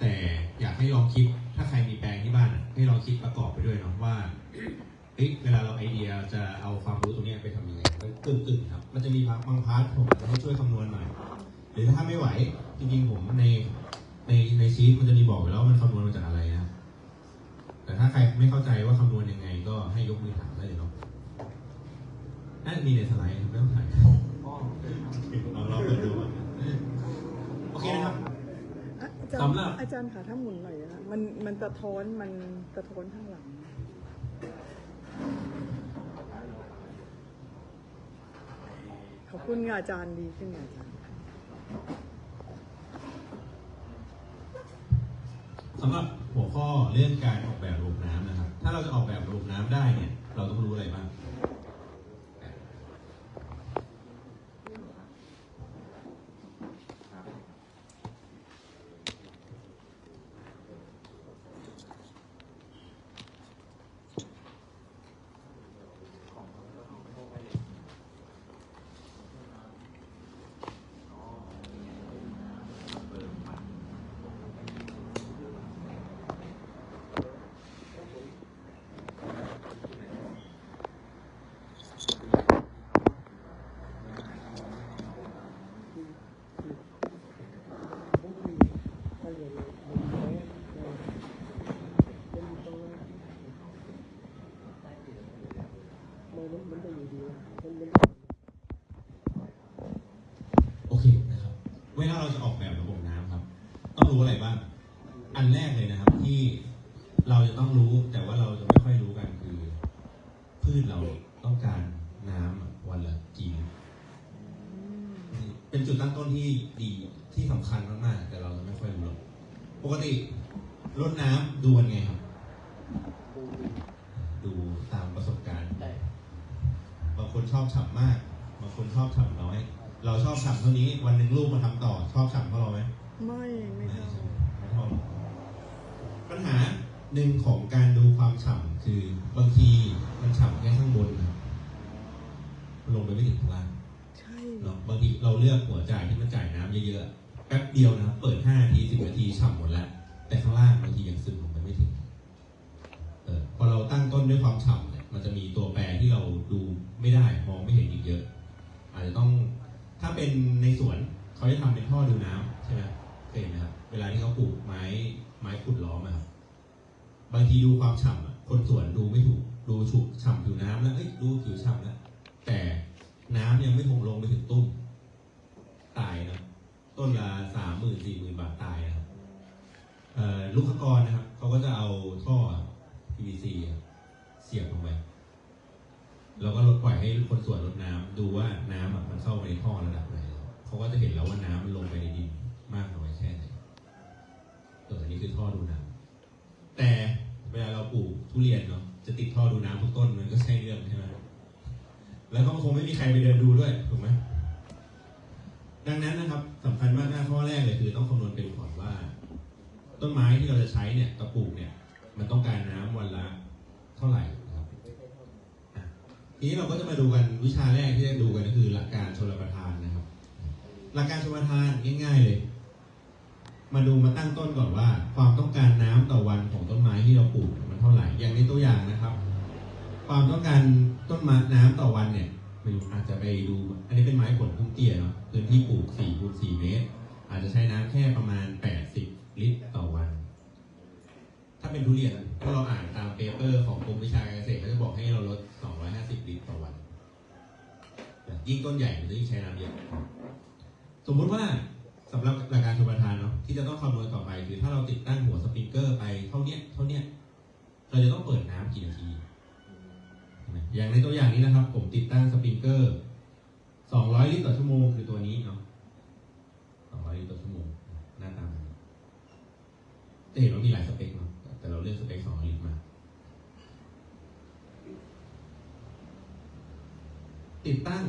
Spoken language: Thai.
แต่อยากให้ลองคิดถ้าใครมีแปลงที่บ้านอะให้ลองคิดประกอบไปด้วยเนาะว่าเอ๊ะเวลาเราไอเดียจะเอาความรู้ตรงเนี้ยไปทำยังไงมันกึ่งๆครับ มันจะมีบางบางพาร์ทผมอาจจะให้ช่วยคำนวณหน่อย หรือถ้าไม่ไหว จริงๆผมในในในชีตมันจะมีบอกอยู่แล้วว่ามันคำนวณมาจากอะไรนะครับแต่ถ้าใครไม่เข้าใจว่าคำนวณยังไง ก็ให้ยกมือถามได้เลยเนาะน่าจะมีในสไลด์ครับไม่ต้องถ่ายลองลองเปิดดูก่อนโอเคนะครับ อะอา จารสำหรับย์อาจารย์ค่ะถ้าหมุนหน่อยนะคะมันมันสะท้อนมันสะท้อนข้างหลัง ขอบคุณค่ะอาจารย์ดีขึ้นค่ะอาจารย์ สำหรับหัวข้อเรื่องการออกแบบระบบน้ำนะครับ ถ้าเราจะออกแบบระบบน้ำได้เนี่ย เราต้องรู้อะไรบ้าง โอเคนะครับ เวลาเราจะออกแบบระบบน้ำครับ ต้องรู้อะไรบ้าง อันแรกเลยนะครับที่เราจะต้องรู้แต่ว่าเราจะไม่ค่อยรู้กันคือ พืชเราต้องการน้ำวันละกี่ลิตร เป็นจุดตั้งต้นที่ดีที่สำคัญมากๆ แต่เราจะไม่ค่อยรู้หรอกปกติรดน้ำดูกันไงครับ ดูตามประสบการณ์บางคนชอบฉ่ำมาก บางคนชอบฉ่ำน้อย เราชอบฉ่ำเท่านี้ วันหนึ่งลูกมาทำต่อ ชอบฉ่ำเท่าเราไหมไม่ไม่เท่าไม่เท่าหรอกปัญหาหนึ่งของการดูความฉ่ำคือบางทีมันฉ่ำแค่ข้างบนนะครับมันลงไปไม่ถึงข้างล่างใช่ เนาะบางทีเราเลือกหัวจ่ายที่มันจ่ายน้ำเยอะๆแป๊บเดียวนะครับเปิด5นาที10นาทีฉ่ำหมดแล้ว แต่ข้างล่างบางทียังซึมลงไปไม่ถึงเออพอเราตั้งต้นด้วยความฉ่ำเนี่ยมันจะมีตัวแปรที่เราดูไม่ได้มองไม่เห็นอีกเยอะ อาจจะต้องถ้าเป็นในสวนเขาจะทำเป็นท่อดูน้ำใช่ไหมเคยเห็นไหมครับเวลาที่เขาปลูกไม้ไม้ขุดล้อมอะครับบางทีดูความฉ่ำอะคนสวนดูไม่ถูกดูฉุกฉ่ำผิวน้ำแล้วเอ้ยดูผิวฉ่ำแล้วแต่ น้ำยังไม่คงลงไปถึงตุ้ม ตายนะต้นละสามหมื่นสี่หมื่นบาทตายนะครับลูกกรนะครับเขาก็จะเอาท่อ PVC เสียบลงไปแล้วก็ลดปล่อยให้คนสวนรดน้ำดูว่าน้ำมันเข้าไปในท่อระดับไหนเขาก็จะเห็นแล้วว่าน้ำมันลงไปในดินมากน้อยแค่ไหนตัวนี้คือท่อดูน้ำแต่เวลาเราปลูกทุเรียนเนาะจะติดท่อดูน้ำทุกต้นมันก็ใช่เรื่องใช่ไหม แล้วก็คงไม่มีใครไปเดินดูด้วยถูกไหมดังนั้นนะครับสำคัญมากหน้าข้อแรกเลยคือต้องคำนวณเป็นก่อนว่า ต้นไม้ที่เราจะใช้เนี่ยกระปลูกเนี่ย มันต้องการน้ำวันละเท่าไหร่นะครับทีนี้เราก็จะมาดูกันวิชาแรกที่จะดูกันก็คือหลักการชลประทานนะครับ หลักการชลประทานง่าย ๆเลย มาดูมาตั้งต้นก่อนว่า ความต้องการน้ำต่อวันของต้นไม้ที่เราปลูกมันเท่าไหร่อย่างในตัวอย่างนะครับ ความต้องการต้นไม้น้ำต่อวันเนี่ยไม่รู้อาจจะไปดู อันนี้เป็นไม้ผลพุ่มเตี้ยเนาะพื้นที่ปลูก4คูณ4เมตร อาจจะใช้น้ำแค่ประมาณ 80 ลิตรต่อวัน ถ้าเป็นทุเรียนถ้าเราอ่านตามเปเปอร์ของกรมวิชาการเกษตรเขาจะบอกให้เราลด 250 ลิตรต่อวันยิ่งต้นใหญ่มันจะยิ่งใช้น้ำเยอะสมมุติว่าสำหรับหลักการชลประทานเนาะที่จะต้องคำนวณต่อไปคือถ้าเราติดตั้งหัวสปริงเกอร์ไปเท่าเนี้ยเท่าเนี้ยเราจะต้องเปิดน้ำกี่นาที อย่างในตัวอย่างนี้นะครับ ผมติดตั้งสปริงเกอร์ 200 ลิตรต่อชั่วโมงคือตัวนี้เนาะ 200 ลิตรต่อชั่วโมง หน้าตาจะเห็นว่ามีหลายสเปคเนาะ แต่เราเลือกสเปค 200 ลิตรมา ติดตั้ง